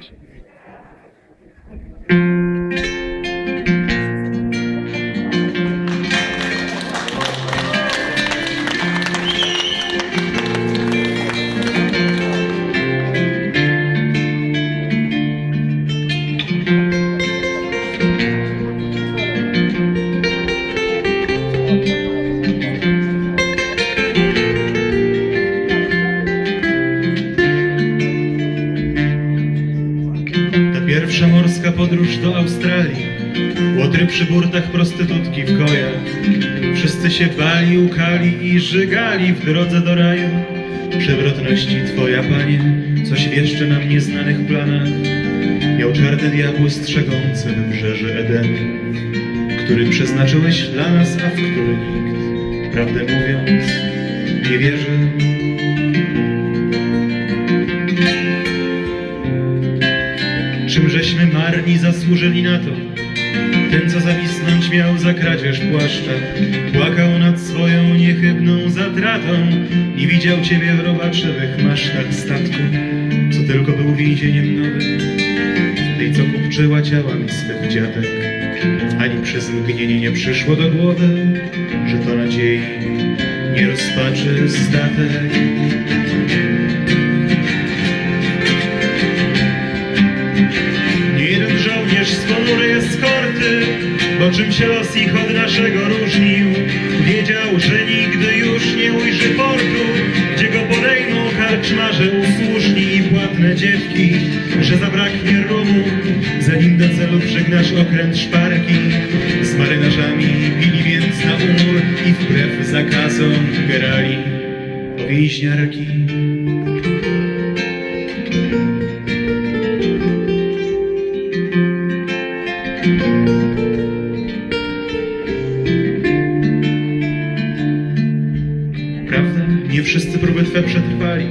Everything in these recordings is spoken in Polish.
Yes. Pierwsza morska podróż do Australii. Łotry przy burtach, prostytutki w kojach Wszyscy się bali, ukali i żygali w drodze do raju. Przewrotności Twoja, Panie, coś jeszcze nam nieznanych planach. Miał czarne diabły strzegące wybrzeże Edenu Który przeznaczyłeś dla nas, a w który nikt, prawdę mówiąc, nie wierzy Czym żeśmy marni zasłużyli na to? Ten, co zawisnąć miał za kradzież płaszcza, płakał nad swoją niechybną zatratą i widział ciebie w robaczywych masztach statku, co tylko był więzieniem nowym, tej, co kupczyła ciałami swych dziadek. Ani przez mgnienie nie przyszło do głowy, że to nadziei nie rozpaczy statek. Bo czym się los ich od naszego różnił, wiedział, że nigdy już nie ujrzy portu, gdzie go podejmą karczmarze usłuszni i płatne dziewki, że zabraknie rumu, zanim do celu przygnasz okręt szparki. Z marynarzami bili więc na umór i wbrew zakazom grali o więźniarki. Nie wszyscy próby Twe przetrwali,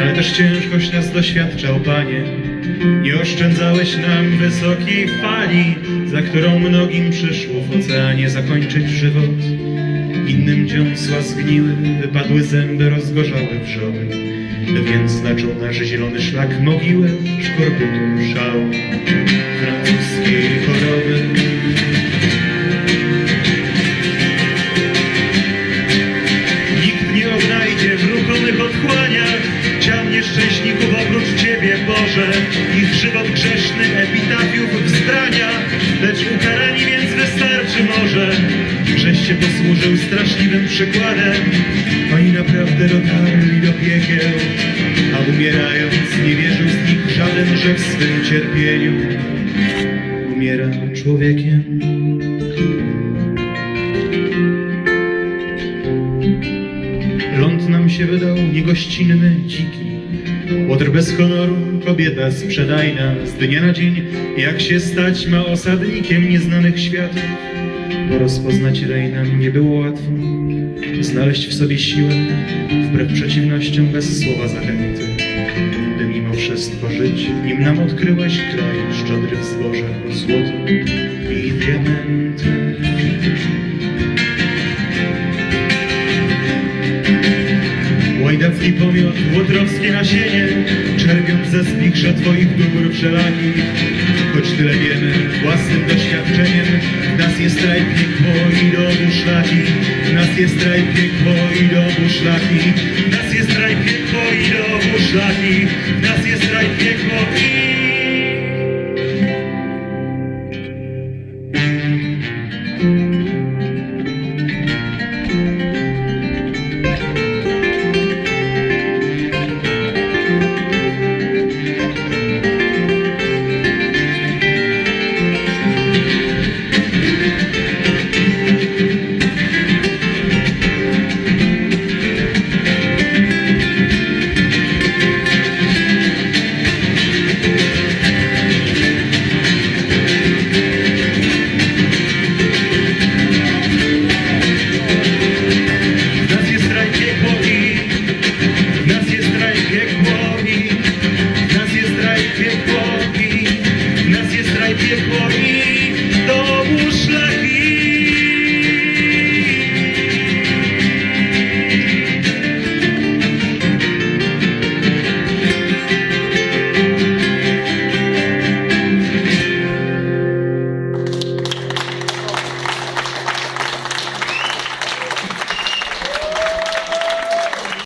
ale też ciężkość nas doświadczał, Panie. Nie oszczędzałeś nam wysokiej fali, za którą mnogim przyszło w oceanie zakończyć żywot. Innym dziąsła zgniły, wypadły zęby, rozgorzały wrzowy. Więc znaczył nasz zielony szlak mogiłę, szkorbutu, szału, francuskiej choroby. Grzeszny epitafiów wzbrania, lecz ukarani więc wystarczy może, żeś się posłużył straszliwym przykładem. Oni naprawdę dotarli do piekieł, a umierając nie wierzył z nich żaden, że w swym cierpieniu umiera człowiekiem. Ląd nam się wydał niegościnny, dziki. Łotr bez honoru, kobieta sprzedajna, z dnia na dzień, jak się stać ma osadnikiem nieznanych światów. Bo rozpoznać rej nam nie było łatwo, znaleźć w sobie siłę, wbrew przeciwnościom bez słowa zachęty. By mimo wszystko żyć, nim nam odkryłeś kraj szczodry w zboże, złoto pomiot, łotrowskie nasienie, czerpiąc ze spichrze Twoich dóbr wszelakich. Choć tyle wiemy własnym doświadczeniem, nas jest raj piekło i domu szlaki. Nas jest raj piekło i domu szlaki. Nas jest raj piekło i domu szlaki. Nas jest raj piekło i...